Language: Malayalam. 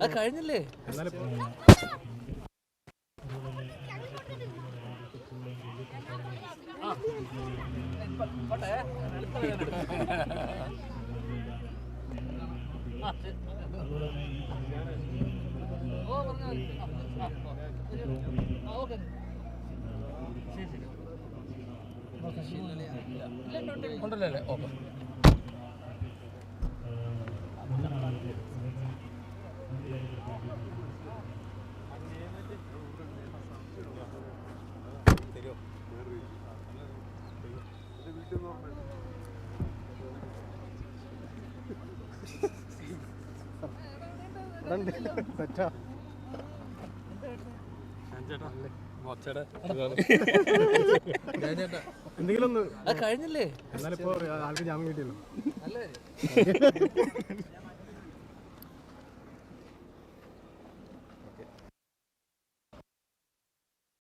അത് കഴിഞ്ഞില്ലേ? എന്നാലും ഉണ്ടല്ലോ അല്ലേ സെറ്റാ. എന്തെങ്കിലും ഒന്ന് കഴിഞ്ഞില്ലേ? എന്നാലിപ്പോ ആൾക്ക് ജാമ്യം കിട്ടിയല്ലോ. നല്ല